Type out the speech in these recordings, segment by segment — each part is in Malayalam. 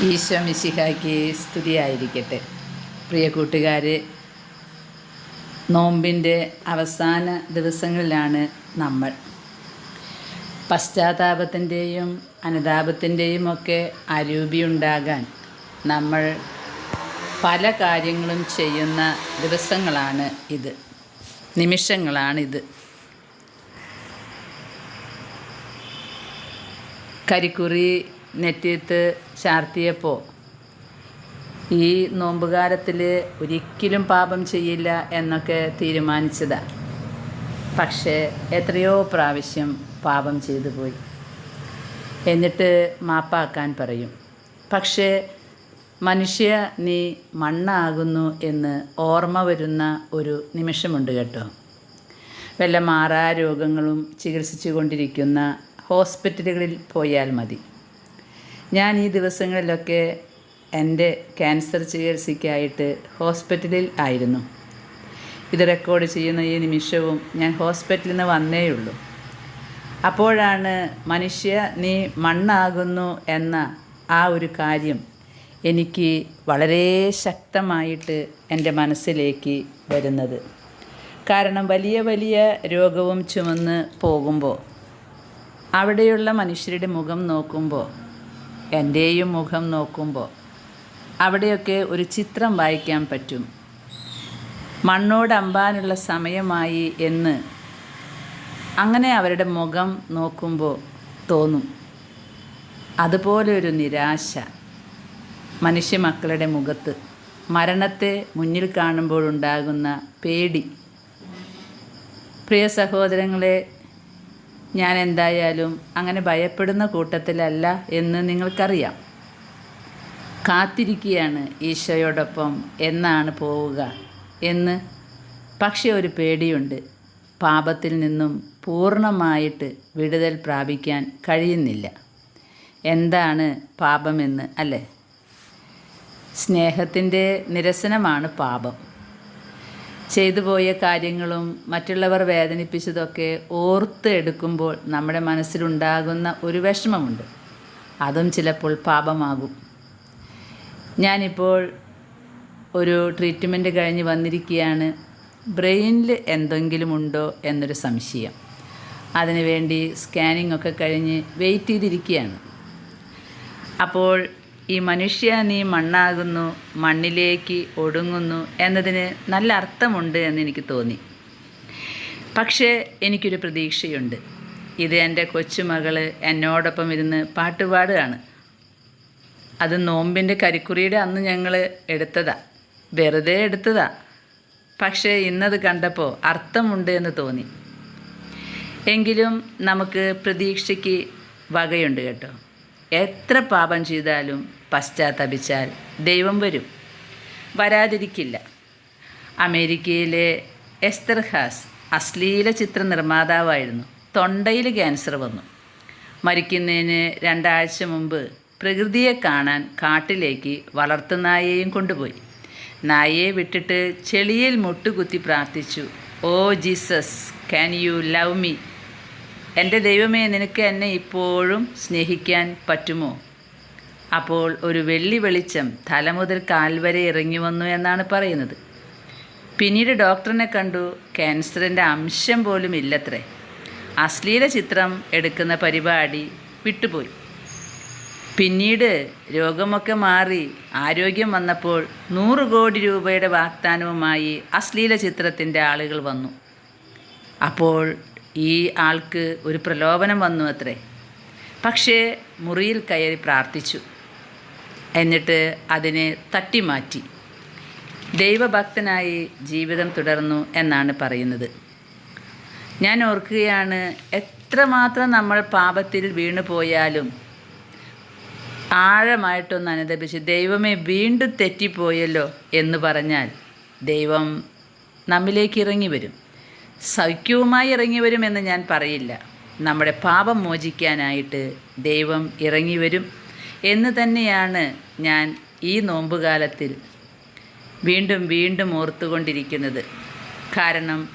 ഈശോ മിശിഹായ്ക്ക് സ്തുതിയായിരിക്കട്ടെ. പ്രിയ കൂട്ടുകാർ നോമ്പിന്റെ അവസാന ദിവസങ്ങളിലാണ് നമ്മൾ. പശ്ചാത്താപത്തിന്റെയും അനുതാപത്തിന്റെയും ഒക്കെ അരൂപിയുണ്ടാകാൻ നമ്മൾ പല കാര്യങ്ങളും ചെയ്യുന്ന ദിവസങ്ങളാണ് ഇത്. നിമിഷങ്ങളാണിത്. കരിക്കുറി നെറ്റിയത്ത് ചാർത്തിയപ്പോൾ ഈ നോമ്പുകാലത്തിൽ ഒരിക്കലും പാപം ചെയ്യില്ല എന്നൊക്കെ തീരുമാനിച്ചതാണ് പക്ഷേ എത്രയോ പ്രാവശ്യം പാപം ചെയ്തു പോയി. എന്നിട്ട് മാപ്പാക്കാൻ പറയും. പക്ഷേ മനുഷ്യ നീ മണ്ണാകുന്നു എന്ന് ഓർമ്മ വരുന്ന ഒരു നിമിഷമുണ്ട് കേട്ടോ. വല്ല മാറാ രോഗങ്ങളും ചികിത്സിച്ചു കൊണ്ടിരിക്കുന്ന ഹോസ്പിറ്റലുകളിൽ പോയാൽ മതി. ഞാൻ ഈ ദിവസങ്ങളിലൊക്കെ എന്റെ ക്യാൻസർ ചികിത്സയ്ക്കായിട്ട് ഹോസ്പിറ്റലിൽ ആയിരുന്നു. ഇത് റെക്കോർഡ് ചെയ്യുന്ന ഈ നിമിഷവും ഞാൻ ഹോസ്പിറ്റലിൽ നിന്ന് വന്നേയുള്ളൂ അപ്പോഴാണ് മനുഷ്യ നീ മണ്ണാകുന്നു എന്ന ആ ഒരു കാര്യം എനിക്ക് വളരെ ശക്തമായിട്ട് എന്റെ മനസ്സിലേക്ക് വരുന്നത്. കാരണം വലിയ വലിയ രോഗവും ചുമന്ന് പോകുമ്പോൾ അവിടെയുള്ള മനുഷ്യരുടെ മുഖം നോക്കുമ്പോൾ എന്റെയും മുഖം നോക്കുമ്പോൾ അവിടെയൊക്കെ ഒരു ചിത്രം വായിക്കാൻ പറ്റും. മണ്ണോടമ്പാനുള്ള സമയമായി എന്ന് അങ്ങനെ അവരുടെ മുഖം നോക്കുമ്പോൾ തോന്നും. അതുപോലെ ഒരു നിരാശ മനുഷ്യ മക്കളുടെ മുഖത്ത് മരണത്തെ മുന്നിൽ കാണുമ്പോഴുണ്ടാകുന്ന പേടി. പ്രിയ സഹോദരങ്ങളെ ഞാൻ എന്തായാലും അങ്ങനെ ഭയപ്പെടുന്ന കൂട്ടത്തിലല്ല എന്ന് നിങ്ങൾക്കറിയാം. കാത്തിരിക്കുകയാണ് ഈശോയോടൊപ്പം എന്നാണ് പോവുക എന്ന്. പക്ഷേ ഒരു പേടിയുണ്ട്. പാപത്തിൽ നിന്നും പൂർണമായിട്ട് വിടുതൽ പ്രാപിക്കാൻ കഴിയുന്നില്ല. എന്താണ് പാപമെന്ന് അല്ലേ? സ്നേഹത്തിന്റെ നിരസനമാണ് പാപം. ചെയ്തു പോയ കാര്യങ്ങളും മറ്റുള്ളവർ വേദനിപ്പിച്ചതൊക്കെ ഓർത്ത് എടുക്കുമ്പോൾ നമ്മുടെ മനസ്സിലുണ്ടാകുന്ന ഒരു വിഷമമുണ്ട്. അതും ചിലപ്പോൾ പാപമാകും. ഞാനിപ്പോൾ ഒരു ട്രീറ്റ്മെന്റ് കഴിഞ്ഞ് വന്നിരിക്കുകയാണ് ബ്രെയിനിൽ എന്തെങ്കിലും ഉണ്ടോ എന്നൊരു സംശയം. അതിനുവേണ്ടി സ്കാനിംഗ് ഒക്കെ കഴിഞ്ഞ് വെയിറ്റ് ചെയ്തിരിക്കുകയാണ് അപ്പോൾ ഈ മനുഷ്യ നീ മണ്ണാകുന്നു മണ്ണിലേക്ക് ഒടുങ്ങുന്നു എന്നതിന് നല്ല അർത്ഥമുണ്ട് എന്ന് എനിക്ക് തോന്നി. പക്ഷേ എനിക്കൊരു പ്രതീക്ഷയുണ്ട്. ഇത് എന്റെ കൊച്ചുമകൾ എന്നോടൊപ്പം ഇരുന്ന് പാട്ടുപാടുകയാണ്. അത് നോമ്പിന്റെ കരിക്കുറിയുടെ അന്ന് ഞങ്ങൾ എടുത്തതാ. വെറുതെ എടുത്തതാ. പക്ഷേ ഇന്നത് കണ്ടപ്പോൾ അർത്ഥമുണ്ട് എന്ന് തോന്നി. എങ്കിലും നമുക്ക് പ്രതീക്ഷയ്ക്ക് വകയുണ്ട് കേട്ടോ. എത്ര പാപം ചെയ്താലും പശ്ചാത്തപിച്ചാൽ ദൈവം വരും. വരാതിരിക്കില്ല. അമേരിക്കയിലെ എസ്തർഹാസ് അശ്ലീല ചിത്ര നിർമ്മാതാവായിരുന്നു തൊണ്ടയിൽ ക്യാൻസർ വന്നു. മരിക്കുന്നതിന് രണ്ടാഴ്ച മുമ്പ് പ്രകൃതിയെ കാണാൻ കാട്ടിലേക്ക് വളർത്തുനായയെയും കൊണ്ടുപോയി. നായയെ വിട്ടിട്ട് ചെളിയിൽ മുട്ടുകുത്തി പ്രാർത്ഥിച്ചു ഓ Jesus can you love me? എന്റെ ദൈവമേ നിനക്ക് എന്നെ ഇപ്പോഴും സ്നേഹിക്കാൻ പറ്റുമോ? അപ്പോൾ ഒരു വെള്ളി വെളിച്ചം തല മുതൽ കാൽ വരെ ഇറങ്ങി വന്നു എന്നാണ് പറയുന്നത്. പിന്നീട് ഡോക്ടറിനെ കണ്ടു ക്യാൻസറിന്റെ അംശം പോലും ഇല്ലത്രേ. അശ്ലീല ചിത്രം എടുക്കുന്ന പരിപാടി വിട്ടുപോയി. പിന്നീട് രോഗമൊക്കെ മാറി ആരോഗ്യം വന്നപ്പോൾ നൂറ് കോടി രൂപയുടെ വാഗ്ദാനവുമായി അശ്ലീല ചിത്രത്തിന്റെ ആളുകൾ വന്നു. അപ്പോൾ ഈ ആൾക്ക് ഒരു പ്രലോഭനം വന്നു അത്രേ. പക്ഷേ മുറിയിൽ കയറി പ്രാർത്ഥിച്ചു. എന്നിട്ട് അതിനെ തട്ടിമാറ്റി. ദൈവഭക്തനായി ജീവിതം തുടർന്നു എന്നാണ് പറയുന്നത്. ഞാൻ ഓർക്കുകയാണ് എത്രമാത്രം നമ്മൾ പാപത്തിൽ വീണു പോയാലും ആഴമായിട്ടൊന്ന് അനുദപിച്ച് ദൈവമേ വീണ്ടും തെറ്റിപ്പോയല്ലോ എന്ന് പറഞ്ഞാൽ ദൈവം നമ്മിലേക്ക് ഇറങ്ങി വരും. സൗഖ്യവുമായി ഇറങ്ങി വരുമെന്ന് ഞാൻ പറയില്ല. നമ്മുടെ പാപം മോചിക്കാനായിട്ട് ദൈവം ഇറങ്ങി വരും എന്ന് തന്നെയാണ് ഞാൻ ഈ നോമ്പുകാലത്തിൽ വീണ്ടും വീണ്ടും ഓർത്തുകൊണ്ടിരിക്കുന്നത്. കാരണം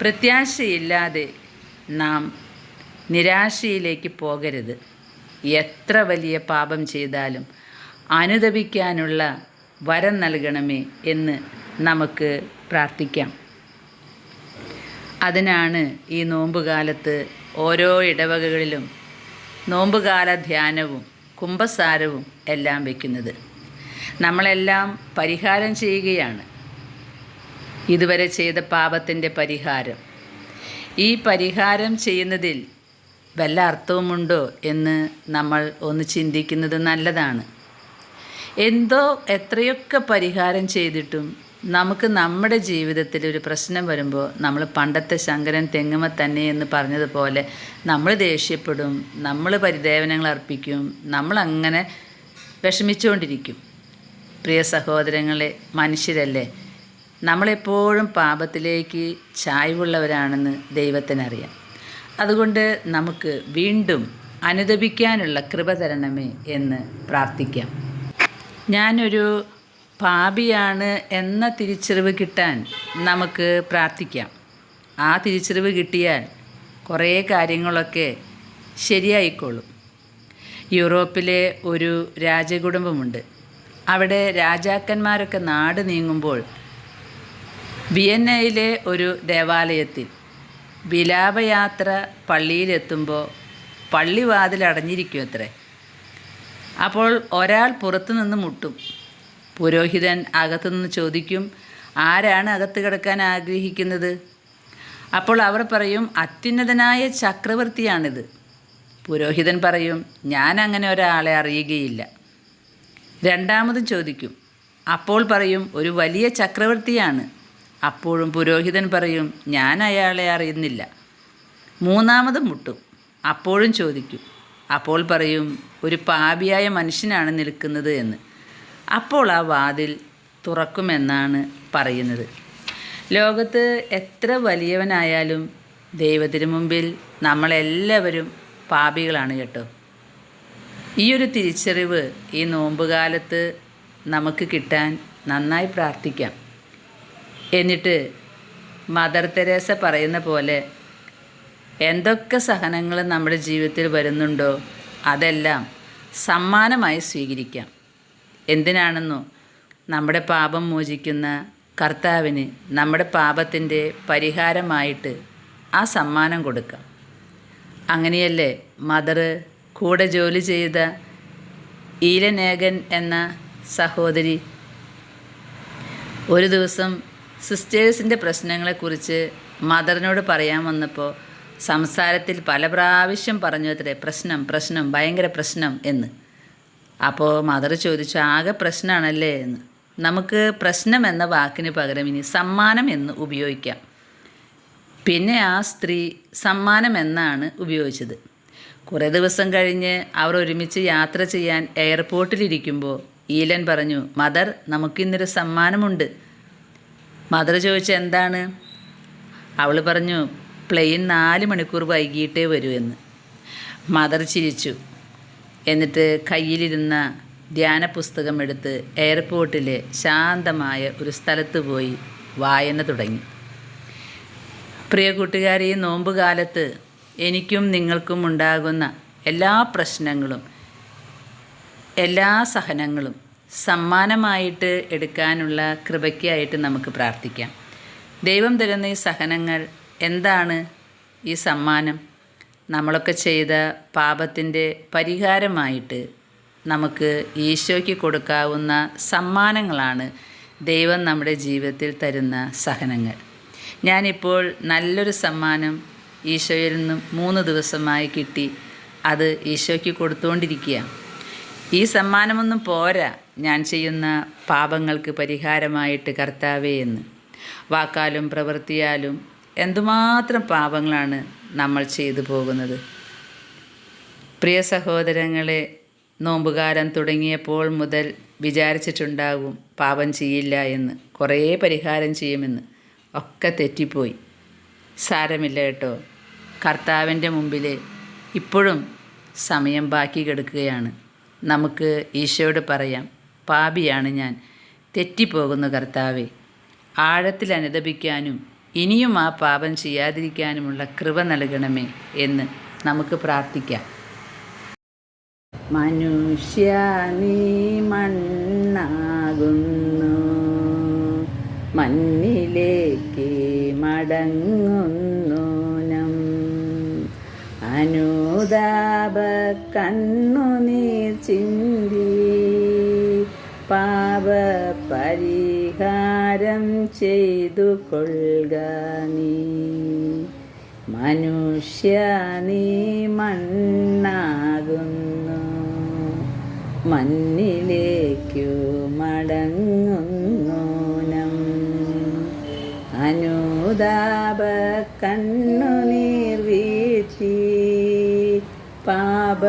പ്രത്യാശയില്ലാതെ നാം നിരാശയിലേക്ക് പോകരുത്. എത്ര വലിയ പാപം ചെയ്താലും അനുദപിക്കാനുള്ള വരം നൽകണമേ എന്ന് നമുക്ക് പ്രാർത്ഥിക്കാം. അതിനാണ് ഈ നോമ്പുകാലത്ത് ഓരോ ഇടവകകളിലും നോമ്പുകാല ധ്യാനവും കുംഭസാരവും എല്ലാം വയ്ക്കുന്നത് നമ്മളെല്ലാം പരിഹാരം ചെയ്യുകയാണ്. ഇതുവരെ ചെയ്ത പാപത്തിന്റെ പരിഹാരം. ഈ പരിഹാരം ചെയ്യുന്നതിൽ വല്ല അർത്ഥവുമുണ്ടോ എന്ന് നമ്മൾ ഒന്ന് ചിന്തിക്കുന്നത് നല്ലതാണ്. എന്തോ എത്രയൊക്കെ പരിഹാരം ചെയ്തിട്ടും നമുക്ക് നമ്മുടെ ജീവിതത്തിൽ ഒരു പ്രശ്നം വരുമ്പോൾ നമ്മൾ പണ്ടത്തെ ശങ്കരൻ തെങ്ങുമ തന്നെ എന്ന് പറഞ്ഞതുപോലെ നമ്മൾ ദേഷ്യപ്പെടും നമ്മൾ പരിദേവനങ്ങൾ അർപ്പിക്കും നമ്മളങ്ങനെ വിഷമിച്ചുകൊണ്ടിരിക്കും. പ്രിയ സഹോദരങ്ങളെ മനുഷ്യരല്ലേ നമ്മളെപ്പോഴും പാപത്തിലേക്ക് ചായ്വുള്ളവരാണെന്ന് ദൈവത്തിനറിയാം. അതുകൊണ്ട് നമുക്ക് വീണ്ടും അനുദപിക്കാനുള്ള കൃപ തരണമേ എന്ന് പ്രാർത്ഥിക്കാം. ഞാനൊരു പാപിയാണ് എന്ന തിരിച്ചറിവ് കിട്ടാൻ നമുക്ക് പ്രാർത്ഥിക്കാം. ആ തിരിച്ചറിവ് കിട്ടിയാൽ കുറേ കാര്യങ്ങളൊക്കെ ശരിയായിക്കോളും. യൂറോപ്പിലെ ഒരു രാജകുടുംബമുണ്ട്. അവിടെ രാജാക്കന്മാരൊക്കെ നാട് നീങ്ങുമ്പോൾ വിയന്നയിലെ ഒരു ദേവാലയത്തിൽ വിലാപയാത്ര പള്ളിയിലെത്തുമ്പോൾ പള്ളിവാതിൽ അടഞ്ഞിരിക്കും അത്രേ അപ്പോൾ ഒരാൾ പുറത്തു നിന്ന് മുട്ടും. പുരോഹിതൻ അകത്തുനിന്ന് ചോദിക്കും ആരാണ് അകത്ത് കിടക്കാൻ ആഗ്രഹിക്കുന്നത്? അപ്പോൾ അവർ പറയും അത്യുന്നതനായ ചക്രവർത്തിയാണിത്. പുരോഹിതൻ പറയും ഞാൻ അങ്ങനെ ഒരാളെ അറിയുകയില്ല. രണ്ടാമതും ചോദിക്കും അപ്പോൾ പറയും ഒരു വലിയ ചക്രവർത്തിയാണ്. അപ്പോഴും പുരോഹിതൻ പറയും ഞാൻ അയാളെ അറിയുന്നില്ല. മൂന്നാമതും മുട്ടും അപ്പോഴും ചോദിക്കും അപ്പോൾ പറയും ഒരു പാപിയായ മനുഷ്യനാണ് നിൽക്കുന്നത് എന്ന്. അപ്പോൾ ആ വാതിൽ തുറക്കുമെന്നാണ് പറയുന്നത്. ലോകത്ത് എത്ര വലിയവനായാലും ദൈവത്തിന് മുമ്പിൽ നമ്മളെല്ലാവരും പാപികളാണ് കേട്ടോ. ഈ ഒരു തിരിച്ചറിവ് ഈ നോമ്പുകാലത്ത് നമുക്ക് കിട്ടാൻ നന്നായി പ്രാർത്ഥിക്കാം. എന്നിട്ട് മദർ തെരേസ പറയുന്ന പോലെ എന്തൊക്കെ സഹനങ്ങൾ നമ്മുടെ ജീവിതത്തിൽ വരുന്നുണ്ടോ അതെല്ലാം സമ്മാനമായി സ്വീകരിക്കാം. എന്തിനാണെന്നോ? നമ്മുടെ പാപം മോചിക്കുന്ന കർത്താവിന് നമ്മുടെ പാപത്തിന്റെ പരിഹാരമായിട്ട് ആ സമ്മാനം കൊടുക്കാം. അങ്ങനെയല്ലേ മദർ കൂടെ ജോലി ചെയ്ത ഈലനേകൻ എന്ന സഹോദരി? ഒരു ദിവസം സിസ്റ്റേഴ്സിന്റെ പ്രശ്നങ്ങളെക്കുറിച്ച് മദറിനോട് പറയാൻ വന്നപ്പോൾ സംസാരത്തിൽ പല പ്രാവശ്യം പറഞ്ഞു അത്രേ പ്രശ്നം പ്രശ്നം ഭയങ്കര പ്രശ്നം എന്ന്. അപ്പോൾ മദർ ചോദിച്ചു ആകെ പ്രശ്നമാണല്ലേ എന്ന്. നമുക്ക് പ്രശ്നം എന്ന വാക്കിന് പകരം ഇനി സമ്മാനം എന്ന് ഉപയോഗിക്കാം. പിന്നെ ആ സ്ത്രീ സമ്മാനം എന്നാണ് ഉപയോഗിച്ചത്. കുറേ ദിവസം കഴിഞ്ഞ് അവർ ഒരുമിച്ച് യാത്ര ചെയ്യാൻ എയർപോർട്ടിലിരിക്കുമ്പോൾ ഈലൻ പറഞ്ഞു മദർ നമുക്കിന്നൊരു സമ്മാനമുണ്ട്. മദർ ചോദിച്ചു എന്താണ്? അവൾ പറഞ്ഞു പ്ലെയിൻ നാല് മണിക്കൂർ വൈകിട്ടേ വരൂ എന്ന്. മദർ ചിരിച്ചു എന്നിട്ട് കയ്യിലിരുന്ന ധ്യാന പുസ്തകം എടുത്ത് എയർപോർട്ടിലെ ശാന്തമായ ഒരു സ്ഥലത്ത് പോയി വായന തുടങ്ങി. പ്രിയ കൂട്ടുകാരെ ഈ നോമ്പുകാലത്ത് എനിക്കും നിങ്ങൾക്കും ഉണ്ടാകുന്ന എല്ലാ പ്രശ്നങ്ങളും എല്ലാ സഹനങ്ങളും സമ്മാനമായിട്ട് എടുക്കാനുള്ള കൃപയ്ക്കായിട്ട് നമുക്ക് പ്രാർത്ഥിക്കാം. ദൈവം തരുന്ന ഈ സഹനങ്ങൾ എന്താണ് ഈ സമ്മാനം? നമ്മളൊക്കെ ചെയ്ത പാപത്തിന്റെ പരിഹാരമായിട്ട് നമുക്ക് ഈശോയ്ക്ക് കൊടുക്കാവുന്ന സമ്മാനങ്ങളാണ് ദൈവം നമ്മുടെ ജീവിതത്തിൽ തരുന്ന സഹനങ്ങൾ. ഞാനിപ്പോൾ നല്ലൊരു സമ്മാനം ഈശോയിൽ നിന്നും മൂന്ന് ദിവസമായി കിട്ടി. അത് ഈശോയ്ക്ക് കൊടുത്തുകൊണ്ടിരിക്കുക ഈ സമ്മാനമൊന്നും പോരാ ഞാൻ ചെയ്യുന്ന പാപങ്ങൾക്ക് പരിഹാരമായിട്ട് കർത്താവേ എന്ന്. വാക്കാലും പ്രവൃത്തിയാലും എന്തുമാത്രം പാപങ്ങളാണ് നമ്മൾ ചെയ്തു പോകുന്നത്. പ്രിയ സഹോദരങ്ങളെ നോമ്പുകാലം തുടങ്ങിയപ്പോൾ മുതൽ വിചാരിച്ചിട്ടുണ്ടാകും പാപം ചെയ്യില്ല എന്ന് കുറേ പരിഹാരം ചെയ്യുമെന്ന്. ഒക്കെ തെറ്റിപ്പോയി. സാരമില്ല കേട്ടോ. കർത്താവിന്റെ മുമ്പിൽ ഇപ്പോഴും സമയം ബാക്കി കിടക്കുകയാണ്. നമുക്ക് ഈശോയോട് പറയാം പാപിയാണ് ഞാൻ. തെറ്റിപ്പോകുന്ന കർത്താവെ. ആഴത്തിൽ അനുദപിക്കാനും ഇനിയും ആ പാപം ചെയ്യാതിരിക്കാനുമുള്ള കൃപ നൽകണമേ എന്ന് നമുക്ക് പ്രാർത്ഥിക്കാം. മനുഷ്യ നീ മണ്ണാകുന്നു. മണ്ണിലേക്ക് മടങ്ങുന്നു നം. അനുതാപ കണ്ണുനീർ ചിന്തി. പാപ പരിഹാരം ചെയ്തു കൊള്ളുക നീ. മനുഷ്യ നീ മണ്ണാകുന്നു. മണ്ണിലേക്കു മടങ്ങുന്നു നം. അനുതാപ കണ്ണുനീർ പാപ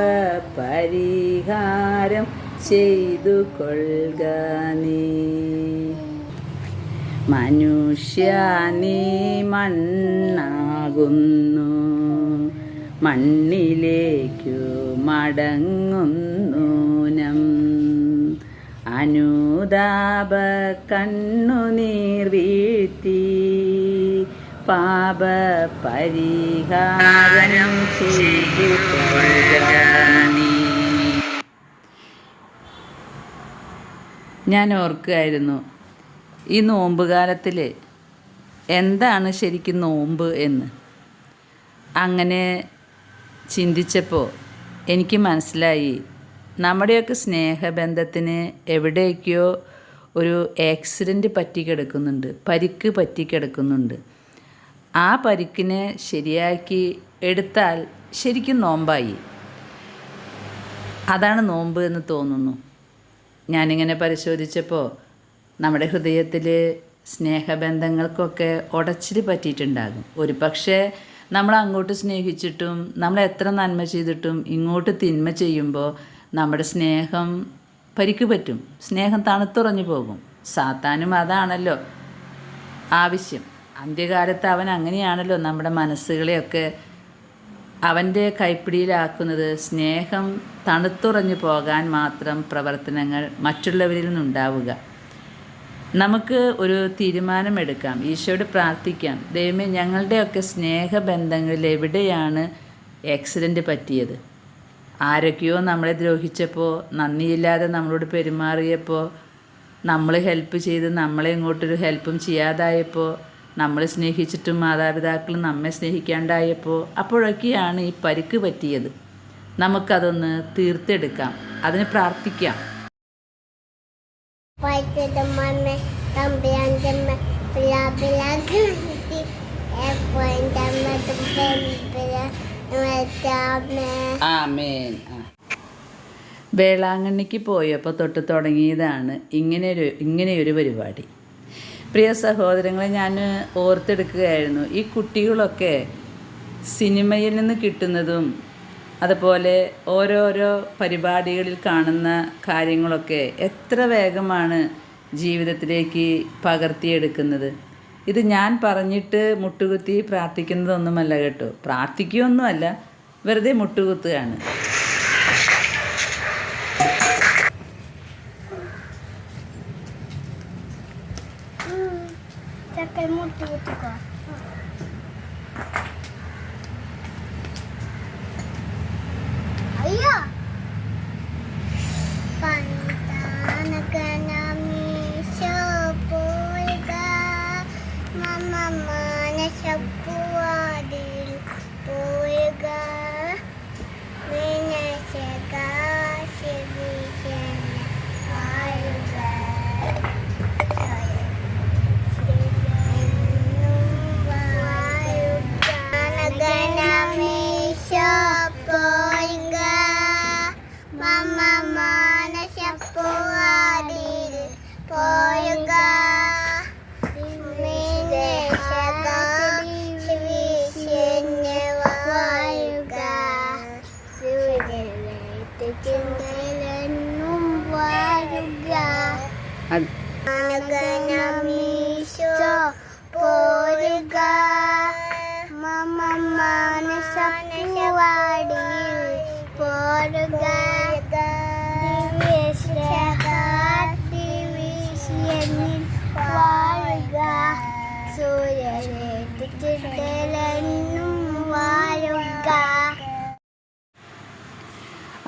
പരിഹാരം ചെയ്തു കൊള്ളുക നീ. മനുഷ്യ നീ മണ്ണാകുന്നു മണ്ണിലേക്കു മടങ്ങുന്നു നം. അനുതാപ കണ്ണുനീർ വീഴ്ത്തി പാപ പരിഹാരം ചെയ്തു കൊള്ളുക ഞാൻ ഓർക്കുകയായിരുന്നു ഈ നോമ്പ് കാലത്തിൽ എന്താണ് ശരിക്കും നോമ്പ് എന്ന്. അങ്ങനെ ചിന്തിച്ചപ്പോൾ എനിക്ക് മനസ്സിലായി നമ്മുടെയൊക്കെ സ്നേഹബന്ധത്തിന് എവിടേക്കോ ഒരു ആക്സിഡന്റ് പറ്റിക്കിടക്കുന്നുണ്ട് പരിക്ക് പറ്റിക്കിടക്കുന്നുണ്ട് ആ പരിക്കിനെ ശരിയാക്കി എടുത്താൽ ശരിക്കും നോമ്പായി. അതാണ് നോമ്പ് എന്ന് തോന്നുന്നു. ഞാനിങ്ങനെ പരിശോധിച്ചപ്പോൾ നമ്മുടെ ഹൃദയത്തിൽ സ്നേഹബന്ധങ്ങൾക്കൊക്കെ ഉടച്ചിൽ പറ്റിയിട്ടുണ്ടാകും. ഒരു പക്ഷേ നമ്മൾ അങ്ങോട്ട് സ്നേഹിച്ചിട്ടും നമ്മൾ എത്ര നന്മ ചെയ്തിട്ടും ഇങ്ങോട്ട് തിന്മ ചെയ്യുമ്പോൾ നമ്മുടെ സ്നേഹം പരിക്ക് പറ്റും. സ്നേഹം തണുത്തുറഞ്ഞു പോകും. സാത്താനും അതാണല്ലോ ആവശ്യം. അന്ത്യകാലത്ത് അവൻ അങ്ങനെയാണല്ലോ നമ്മുടെ മനസ്സുകളെയൊക്കെ അവന്റെ കൈപ്പിടിയിലാക്കുന്നത് സ്നേഹം തണുത്തുറഞ്ഞു പോകാൻ മാത്രം പ്രവർത്തനങ്ങൾ മറ്റുള്ളവരിൽ നിന്നുണ്ടാവുക. നമുക്ക് ഒരു തീരുമാനമെടുക്കാം. ഈശോയോട് പ്രാർത്ഥിക്കാം. ദൈവമേ ഞങ്ങളുടെയൊക്കെ സ്നേഹബന്ധങ്ങളിൽ എവിടെയാണ് ആക്സിഡന്റ് പറ്റിയത്? ആരൊക്കെയോ നമ്മളെ ദ്രോഹിച്ചപ്പോൾ നന്ദിയില്ലാതെ നമ്മളോട് പെരുമാറിയപ്പോൾ നമ്മൾ ഹെൽപ്പ് ചെയ്ത് നമ്മളെ ഇങ്ങോട്ടൊരു ഹെൽപ്പും ചെയ്യാതായപ്പോൾ നമ്മൾ സ്നേഹിച്ചിട്ടും മാതാപിതാക്കളും നമ്മെ സ്നേഹിക്കാണ്ടായപ്പോൾ അപ്പോഴൊക്കെയാണ് ഈ പരിക്ക് പറ്റിയത്. നമുക്കതൊന്ന് തീർത്തെടുക്കാം. അതിന് പ്രാർത്ഥിക്കാം. ആമേൻ. വേളാങ്കണ്ണിക്ക് പോയപ്പോൾ തൊട്ട് തുടങ്ങിയതാണ് ഇങ്ങനെയൊരു ഇങ്ങനെയൊരു പരിപാടി. പ്രിയ സഹോദരങ്ങളെ ഞാൻ ഓർത്തെടുക്കുകയായിരുന്നു. ഈ കുട്ടികളൊക്കെ സിനിമയിൽ നിന്ന് കിട്ടുന്നതും അതുപോലെ ഓരോരോ പരിപാടികളിൽ കാണുന്ന കാര്യങ്ങളൊക്കെ എത്ര വേഗമാണ് ജീവിതത്തിലേക്ക് പകർത്തിയെടുക്കുന്നത്. ഇത് ഞാൻ പറഞ്ഞിട്ട് മുട്ടുകുത്തി പ്രാർത്ഥിക്കുന്നതൊന്നുമല്ല കേട്ടോ. പ്രാർത്ഥിക്കുകയൊന്നുമല്ല വെറുതെ മുട്ടുകുത്തുകയാണ്. 回持ってみてください。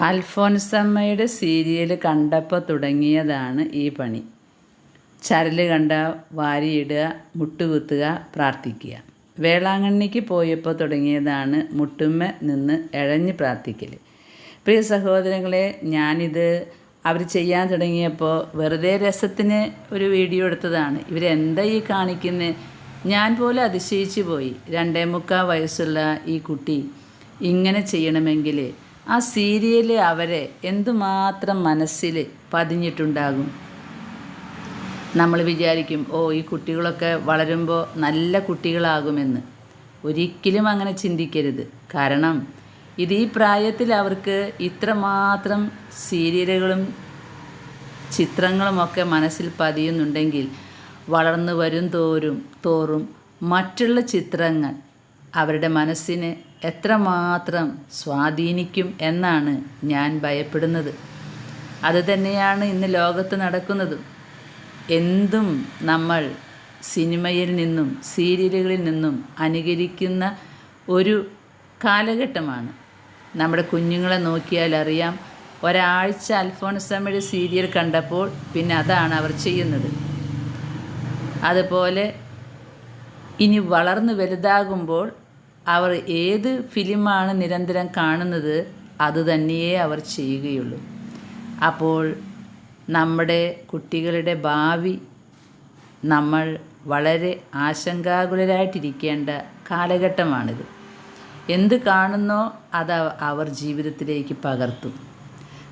അൽഫോൻസമ്മയുടെ സീരിയൽ കണ്ടപ്പോൾ തുടങ്ങിയതാണ് ഈ പണി. ചരൽ കണ്ട വാരിയിടുക മുട്ടുകുത്തുക പ്രാർത്ഥിക്കുക. വേളാങ്കണ്ണിക്ക് പോയപ്പോൾ തുടങ്ങിയതാണ് മുട്ടുമ്മ നിന്ന് എഴഞ്ഞ് പ്രാർത്ഥിക്കൽ പ്രിയ സഹോദരങ്ങളെ ഞാനിത് അവർ ചെയ്യാൻ തുടങ്ങിയപ്പോൾ വെറുതെ രസത്തിന് ഒരു വീഡിയോ എടുത്തതാണ്. ഇവരെന്താ ഈ കാണിക്കുന്നത് ഞാൻ പോലും അതിശയിച്ചു പോയി. രണ്ടേ മുക്കാൽ വയസ്സുള്ള ഈ കുട്ടി ഇങ്ങനെ ചെയ്യണമെങ്കിൽ ആ സീരിയൽ അവരെ എന്തുമാത്രം മനസ്സിൽ പതിഞ്ഞിട്ടുണ്ടാകും? നമ്മൾ വിചാരിക്കും ഓ ഈ കുട്ടികളൊക്കെ വളരുമ്പോൾ നല്ല കുട്ടികളാകുമെന്ന്. ഒരിക്കലും അങ്ങനെ ചിന്തിക്കരുത്. കാരണം ഇത് ഈ പ്രായത്തിൽ അവർക്ക് ഇത്രമാത്രം സീരിയലുകളും ചിത്രങ്ങളുമൊക്കെ മനസ്സിൽ പതിയുന്നുണ്ടെങ്കിൽ വളർന്നു വരും തോറും തോറും മറ്റുള്ള ചിത്രങ്ങൾ അവരുടെ മനസ്സിനെ എത്രമാത്രം സ്വാധീനിക്കും എന്നാണ് ഞാൻ ഭയപ്പെടുന്നത്. അതുതന്നെയാണ് ഇന്ന് ലോകത്ത് നടക്കുന്നതും. എന്തും നമ്മൾ സിനിമയിൽ നിന്നും സീരിയലുകളിൽ നിന്നും അനുകരിക്കുന്ന ഒരു കാലഘട്ടമാണ്. നമ്മുടെ കുഞ്ഞുങ്ങളെ നോക്കിയാൽ അറിയാം ഒരാഴ്ച അൽഫോൺസമ്മയുടെ സീരിയൽ കണ്ടപ്പോൾ പിന്നെ അതാണ് അവർ ചെയ്യുന്നത്. അതുപോലെ ഇനി വളർന്നു വലുതാകുമ്പോൾ അവർ ഏത് ഫിലിമാണ് നിരന്തരം കാണുന്നത് അത് തന്നെയേ അവർ ചെയ്യുകയുള്ളൂ. അപ്പോൾ നമ്മുടെ കുട്ടികളുടെ ഭാവി നമ്മൾ വളരെ ആശങ്കാകുലരായിട്ടിരിക്കേണ്ട കാലഘട്ടമാണിത്. എന്ത് കാണുന്നോ അത് അവർ ജീവിതത്തിലേക്ക് പകർത്തും.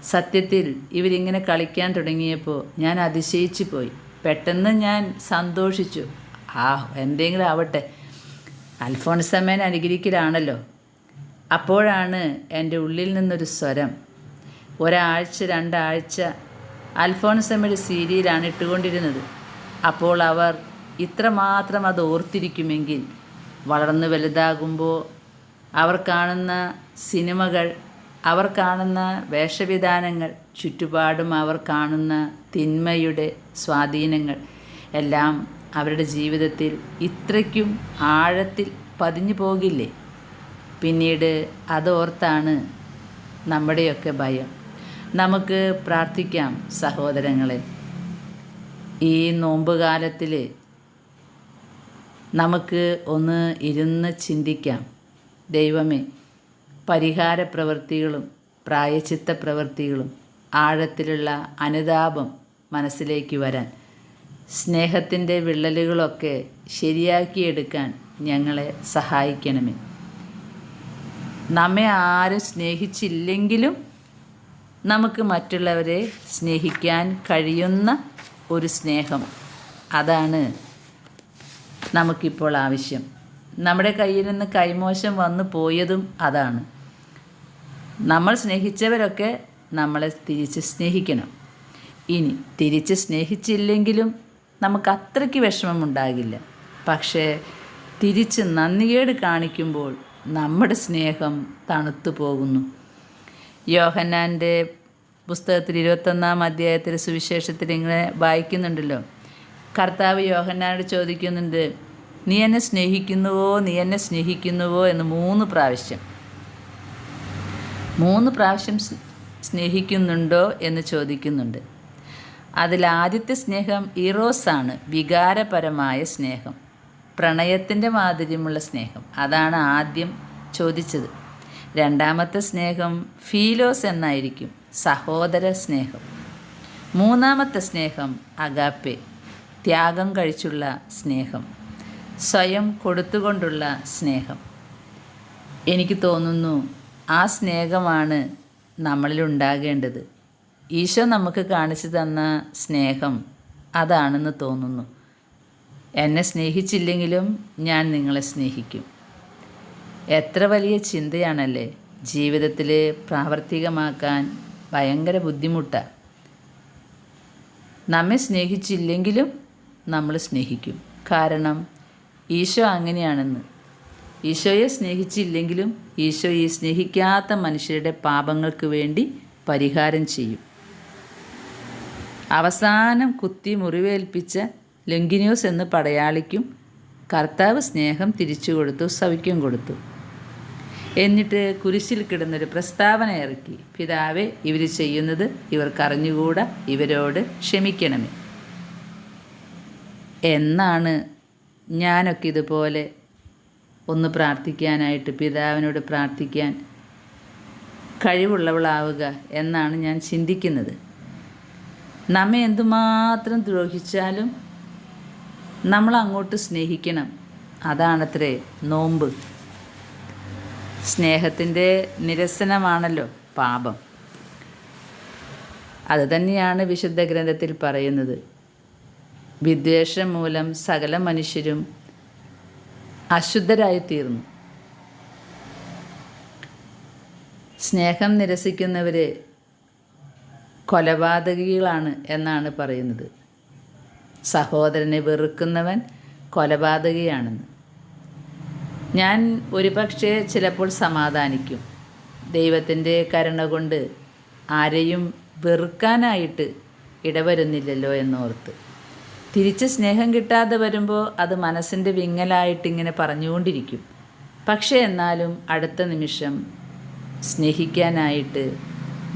സത്യത്തിൽ ഇവരിങ്ങനെ കളിക്കാൻ തുടങ്ങിയപ്പോൾ ഞാൻ അതിശയിച്ചു പോയി പെട്ടെന്ന് ഞാൻ സന്തോഷിച്ചു. ആ എന്തെങ്കിലും ആവട്ടെ. അൽഫോൺസമ്മേനെ അനുഗ്രഹിക്കലാണല്ലോ. അപ്പോഴാണ് എന്റെ ഉള്ളിൽ നിന്നൊരു സ്വരം. ഒരാഴ്ച രണ്ടാഴ്ച അൽഫോൺസമ്മയുടെ സീരിയലാണ് ഇട്ടുകൊണ്ടിരുന്നത്. അപ്പോൾ അവർ ഇത്രമാത്രം അത് ഓർത്തിരിക്കുമെങ്കിൽ വളർന്നു വലുതാകുമ്പോൾ അവർ കാണുന്ന സിനിമകൾ അവർ കാണുന്ന വേഷവിധാനങ്ങൾ ചുറ്റുപാടും അവർ കാണുന്ന തിന്മയുടെ സ്വാധീനങ്ങൾ എല്ലാം അവരുടെ ജീവിതത്തിൽ ഇത്രയ്ക്കും ആഴത്തിൽ പതിഞ്ഞു പോകില്ലേ? പിന്നീട് അതോർത്താണ് നമ്മുടെയൊക്കെ ഭയം. നമുക്ക് പ്രാർത്ഥിക്കാം സഹോദരങ്ങളെ ഈ നോമ്പുകാലത്തിൽ നമുക്ക് ഒന്ന് ഇരുന്ന് ചിന്തിക്കാം. ദൈവമേ പരിഹാര പ്രവൃത്തികളും പ്രായചിത്ത പ്രവൃത്തികളും ആഴത്തിലുള്ള അനുതാപം മനസ്സിലേക്ക് വരാൻ സ്നേഹത്തിന്റെ വിള്ളലുകളൊക്കെ ശരിയാക്കിയെടുക്കാൻ ഞങ്ങളെ സഹായിക്കണമേ. നമ്മെ ആരും സ്നേഹിച്ചില്ലെങ്കിലും നമുക്ക് മറ്റുള്ളവരെ സ്നേഹിക്കാൻ കഴിയുന്ന ഒരു സ്നേഹം. അതാണ് നമുക്കിപ്പോൾ ആവശ്യം. നമ്മുടെ കയ്യിൽ നിന്ന് കൈമോശം വന്നു പോയതും അതാണ്. നമ്മൾ സ്നേഹിച്ചവരൊക്കെ നമ്മളെ തിരിച്ച് സ്നേഹിക്കണം. ഇനി തിരിച്ച് സ്നേഹിച്ചില്ലെങ്കിലും നമുക്ക് അത്രയ്ക്ക് വിഷമമുണ്ടാകില്ല. പക്ഷേ തിരിച്ച് നന്ദികേട് കാണിക്കുമ്പോൾ നമ്മുടെ സ്നേഹം തണുത്തു പോകുന്നു. യോഹന്നാന്റെ പുസ്തകത്തിൽ ഇരുപത്തൊന്നാം അധ്യായത്തിൽ സുവിശേഷത്തിൽ ഇങ്ങനെ വായിക്കുന്നുണ്ടല്ലോ. കർത്താവ് യോഹന്നാനോട് ചോദിക്കുന്നുണ്ട് നീ എന്നെ സ്നേഹിക്കുന്നുവോ? നീ എന്നെ സ്നേഹിക്കുന്നുവോ? എന്ന് മൂന്ന് പ്രാവശ്യം. മൂന്ന് പ്രാവശ്യം സ്നേഹിക്കുന്നുണ്ടോ എന്ന് ചോദിക്കുന്നുണ്ട്. അതിൽ ആദ്യത്തെ സ്നേഹം ഇറോസാണ് വികാരപരമായ സ്നേഹം പ്രണയത്തിന്റെ മാധുര്യമുള്ള സ്നേഹം. അതാണ് ആദ്യം ചോദിച്ചത്. രണ്ടാമത്തെ സ്നേഹം ഫീലോസ് എന്നായിരിക്കും സഹോദര സ്നേഹം. മൂന്നാമത്തെ സ്നേഹം അഗാപ്പെ ത്യാഗം കഴിച്ചുള്ള സ്നേഹം സ്വയം കൊടുത്തുകൊണ്ടുള്ള സ്നേഹം. എനിക്ക് തോന്നുന്നു ആ സ്നേഹമാണ് നമ്മളിൽ ഉണ്ടാകേണ്ടത്. ഈശോ നമുക്ക് കാണിച്ചു തന്ന സ്നേഹം അതാണെന്ന് തോന്നുന്നു. എന്നെ സ്നേഹിച്ചില്ലെങ്കിലും ഞാൻ നിങ്ങളെ സ്നേഹിക്കും. എത്ര വലിയ ചിന്തയാണല്ലേ ജീവിതത്തിൽ പ്രാവർത്തികമാക്കാൻ ഭയങ്കര ബുദ്ധിമുട്ടാണ് നമ്മെ സ്നേഹിച്ചില്ലെങ്കിലും നമ്മൾ സ്നേഹിക്കും. കാരണം ഈശോ അങ്ങനെയാണെന്ന്. ഈശോയെ സ്നേഹിച്ചില്ലെങ്കിലും ഈശോ ഈ സ്നേഹിക്കാത്ത മനുഷ്യരുടെ പാപങ്ങൾക്ക് വേണ്ടി പരിഹാരം ചെയ്യും. അവസാനം കുത്തി മുറിവേൽപ്പിച്ച ലെങ്കിന്യൂസ് എന്ന പടയാളിക്കും കർത്താവ് സ്നേഹം തിരിച്ചു കൊടുത്തു സവിക്കും കൊടുത്തു. എന്നിട്ട് കുരിശിൽ കിടന്നൊരു പ്രസ്താവന ഇറക്കി. പിതാവെ ഇവർ ചെയ്യുന്നത് ഇവർക്കറിഞ്ഞുകൂടാ ഇവരോട് ക്ഷമിക്കണമേ. എന്നാണ് ഞാനൊക്കെ ഇതുപോലെ ഒന്ന് പ്രാർത്ഥിക്കാനായിട്ട് പിതാവിനോട് പ്രാർത്ഥിക്കാൻ കഴിവുള്ളവളാവുക എന്നാണ് ഞാൻ ചിന്തിക്കുന്നത്. നമ്മെ എന്തുമാത്രം ദ്രോഹിച്ചാലും നമ്മൾ അങ്ങോട്ട് സ്നേഹിക്കണം. അതാണത്രേ നോമ്പ്. സ്നേഹത്തിന്റെ നിരസനമാണല്ലോ പാപം. അത് തന്നെയാണ് വിശുദ്ധ ഗ്രന്ഥത്തിൽ പറയുന്നത്. വിദ്വേഷം മൂലം സകല മനുഷ്യരും അശുദ്ധരായിത്തീർന്നു. സ്നേഹം നിരസിക്കുന്നവരെ കൊലപാതകികളാണ് എന്നാണ് പറയുന്നത്. സഹോദരനെ വെറുക്കുന്നവൻ കൊലപാതകിയാണെന്ന്. ഞാൻ ഒരുപക്ഷെ ചിലപ്പോൾ സമാധാനിക്കും. ദൈവത്തിന്റെ കരുണ കൊണ്ട് ആരെയും വെറുക്കാനായിട്ട് ഇടവരുന്നില്ലല്ലോ എന്നോർത്ത്. തിരിച്ച് സ്നേഹം കിട്ടാതെ വരുമ്പോൾ അത് മനസ്സിന്റെ വിങ്ങലായിട്ടിങ്ങനെ പറഞ്ഞുകൊണ്ടിരിക്കും. പക്ഷേ എന്നാലും അടുത്ത നിമിഷം സ്നേഹിക്കാനായിട്ട്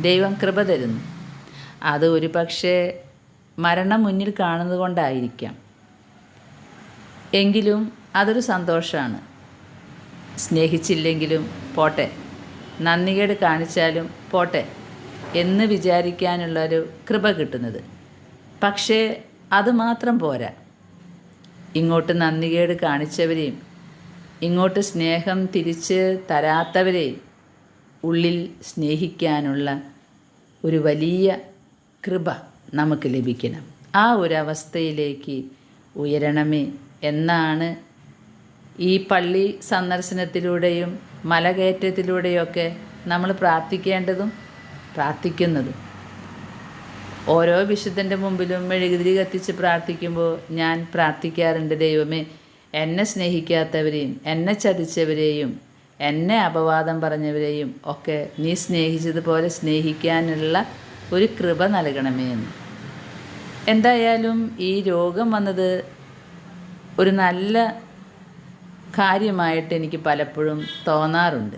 ദൈവം കൃപ തരുന്നു. അത് ഒരു പക്ഷേ മരണം മുന്നിൽ കാണുന്നത് കൊണ്ടായിരിക്കാം. എങ്കിലും അതൊരു സന്തോഷമാണ് സ്നേഹിച്ചില്ലെങ്കിലും പോട്ടെ. നന്ദികേട് കാണിച്ചാലും പോട്ടെ എന്ന് വിചാരിക്കാനുള്ളൊരു കൃപ കിട്ടുന്നത്. പക്ഷേ അത് മാത്രം പോരാ. ഇങ്ങോട്ട് നന്ദികേട് കാണിച്ചവരെയും ഇങ്ങോട്ട് സ്നേഹം തിരിച്ച് തരാത്തവരെയും ഉള്ളിൽ സ്നേഹിക്കാനുള്ള ഒരു വലിയ കൃപ നമുക്ക് ലഭിക്കണം. ആ ഒരു അവസ്ഥയിലേക്ക് ഉയരണമേ എന്നാണ് ഈ പള്ളി സന്ദർശനത്തിലൂടെയും മലകയറ്റത്തിലൂടെയൊക്കെ നമ്മൾ പ്രാർത്ഥിക്കേണ്ടതും പ്രാർത്ഥിക്കുന്നതും. ഓരോ വിശുദ്ധന്റെ മുമ്പിലും മെഴുകുതിരി കത്തിച്ച് പ്രാർത്ഥിക്കുമ്പോൾ ഞാൻ പ്രാർത്ഥിക്കാറുണ്ട് ദൈവമേ എന്നെ സ്നേഹിക്കാത്തവരെയും എന്നെ ചതിച്ചവരെയും എന്നെ അപവാദം പറഞ്ഞവരെയും ഒക്കെ നീ സ്നേഹിച്ചതുപോലെ സ്നേഹിക്കാനുള്ള ഒരു കൃപ നൽകണമേ എന്ന്. എന്തായാലും ഈ രോഗം വന്നത് ഒരു നല്ല കാര്യമായിട്ട് എനിക്ക് പലപ്പോഴും തോന്നാറുണ്ട്.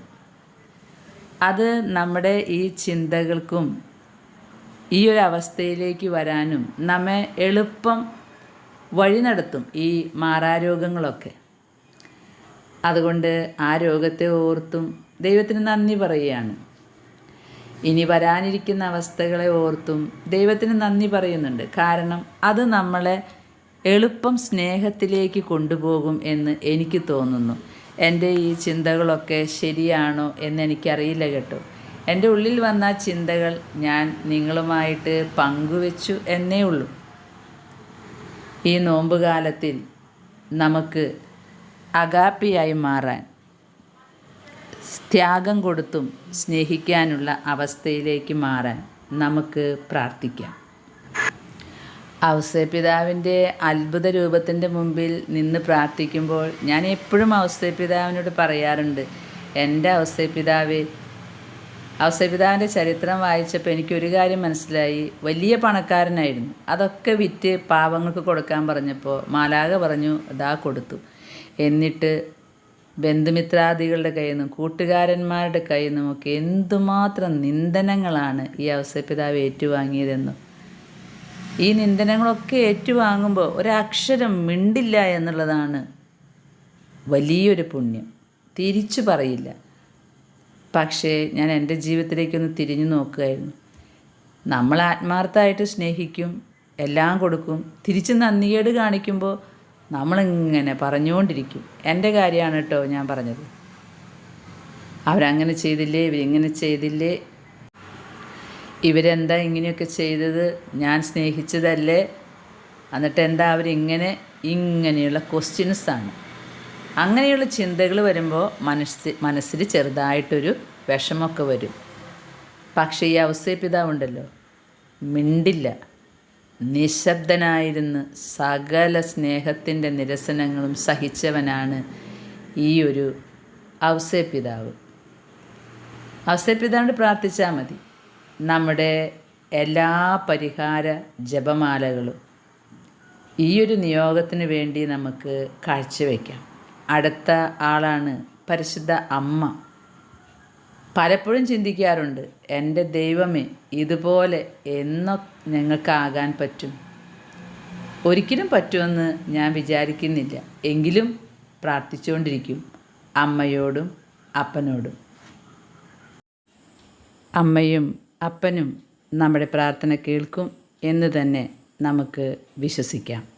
അത് നമ്മുടെ ഈ ചിന്തകൾക്കും ഈ ഒരു അവസ്ഥയിലേക്ക് വരാനും നമ്മെ എളുപ്പം വഴി നടത്തും ഈ മാറാരോഗങ്ങളൊക്കെ. അതുകൊണ്ട് ആ രോഗത്തെ ഓർത്തും ദൈവത്തിന് നന്ദി പറയുകയാണ്. ഇനി വരാനിരിക്കുന്ന അവസ്ഥകളെ ഓർത്തും ദൈവത്തിന് നന്ദി പറയുന്നുണ്ട്. കാരണം അത് നമ്മളെ എളുപ്പം സ്നേഹത്തിലേക്ക് കൊണ്ടുപോകും എന്ന് എനിക്ക് തോന്നുന്നു. എന്റെ ഈ ചിന്തകളൊക്കെ ശരിയാണോ എന്ന് എനിക്കറിയില്ല കേട്ടോ. എന്റെ ഉള്ളിൽ വന്ന ചിന്തകൾ ഞാൻ നിങ്ങളുമായിട്ട് പങ്കുവെച്ചു എന്നേ ഉള്ളൂ. ഈ നോമ്പുകാലത്തിൽ നമുക്ക് അഗാപ്പിയായി മാറാൻ ത്യാഗം കൊടുത്തും സ്നേഹിക്കാനുള്ള അവസ്ഥയിലേക്ക് മാറാൻ നമുക്ക് പ്രാർത്ഥിക്കാം. ഔസേപിതാവിന്റെ അത്ഭുത രൂപത്തിന്റെ മുമ്പിൽ നിന്ന് പ്രാർത്ഥിക്കുമ്പോൾ ഞാൻ എപ്പോഴും ഔസേപിതാവിനോട് പറയാറുണ്ട് എന്റെ ഔസേപിതാവേ ഔസേപിതാവിന്റെ ചരിത്രം വായിച്ചപ്പോൾ എനിക്കൊരു കാര്യം മനസ്സിലായി. വലിയ പണക്കാരനായിരുന്നു. അതൊക്കെ വിറ്റ് പാവങ്ങൾക്ക് കൊടുക്കാൻ പറഞ്ഞപ്പോൾ മാലാക പറഞ്ഞു ഇതാ കൊടുത്തു. എന്നിട്ട് ബന്ധുമിത്രാദികളുടെ കയ്യിൽ നിന്നും കൂട്ടുകാരന്മാരുടെ കയ്യിൽ നിന്നുമൊക്കെ എന്തുമാത്രം നിന്ദനങ്ങളാണ് ഈ അവസരപിതാവ് ഏറ്റുവാങ്ങിയതെന്നും. ഈ നിന്ദനങ്ങളൊക്കെ ഏറ്റുവാങ്ങുമ്പോൾ ഒരക്ഷരം മിണ്ടില്ല എന്നുള്ളതാണ് വലിയൊരു പുണ്യം. തിരിച്ചു പറയില്ല. പക്ഷേ ഞാൻ എന്റെ ജീവിതത്തിലേക്കൊന്ന് തിരിഞ്ഞു നോക്കുകയായിരുന്നു. നമ്മൾ ആത്മാർത്ഥമായിട്ട് സ്നേഹിക്കും എല്ലാം കൊടുക്കും തിരിച്ച് നന്ദികേട് കാണിക്കുമ്പോൾ നമ്മളിങ്ങനെ പറഞ്ഞുകൊണ്ടിരിക്കും. എന്റെ കാര്യമാണ് കേട്ടോ ഞാൻ പറഞ്ഞത്. അവരങ്ങനെ ചെയ്തില്ലേ ഇവരിങ്ങനെ ചെയ്തില്ലേ? ഇവരെന്താ ഇങ്ങനെയൊക്കെ ചെയ്തത്? ഞാൻ സ്നേഹിച്ചതല്ലേ? എന്നിട്ട് എന്താ അവരിങ്ങനെ ഇങ്ങനെയുള്ള ക്വസ്റ്റ്യൻസാണ്. അങ്ങനെയുള്ള ചിന്തകൾ വരുമ്പോൾ മനസ്സ് മനസ്സിൽ ചെറുതായിട്ടൊരു വിഷമമൊക്കെ വരും. പക്ഷേ ഈ അവസ്ഥ പിതാവുണ്ടല്ലോ. മിണ്ടില്ല. നിശബ്ദനായിരുന്ന് സകല സ്നേഹത്തിന്റെ നിരസനങ്ങളും സഹിച്ചവനാണ് ഈ ഒരു അവസരപിതാവ് അവസരപിതാവിനോട് പ്രാർത്ഥിച്ചാൽ മതി. നമ്മുടെ എല്ലാ പരിഹാര ജപമാലകളും ഈ ഒരു നിയോഗത്തിന് വേണ്ടി നമുക്ക് കാഴ്ചവെക്കാം. അടുത്ത ആളാണ് പരിശുദ്ധ അമ്മ. പലപ്പോഴും ചിന്തിക്കാറുണ്ട് എന്റെ ദൈവമേ ഇതുപോലെ എന്നോ ഞങ്ങൾക്കാകാൻ പറ്റും? ഒരിക്കലും പറ്റുമെന്ന് ഞാൻ വിചാരിക്കുന്നില്ല. എങ്കിലും പ്രാർത്ഥിച്ചുകൊണ്ടിരിക്കും അമ്മയോടും അപ്പനോടും. അമ്മയും അപ്പനും നമ്മുടെ പ്രാർത്ഥന കേൾക്കും എന്ന് തന്നെ നമുക്ക് വിശ്വസിക്കാം.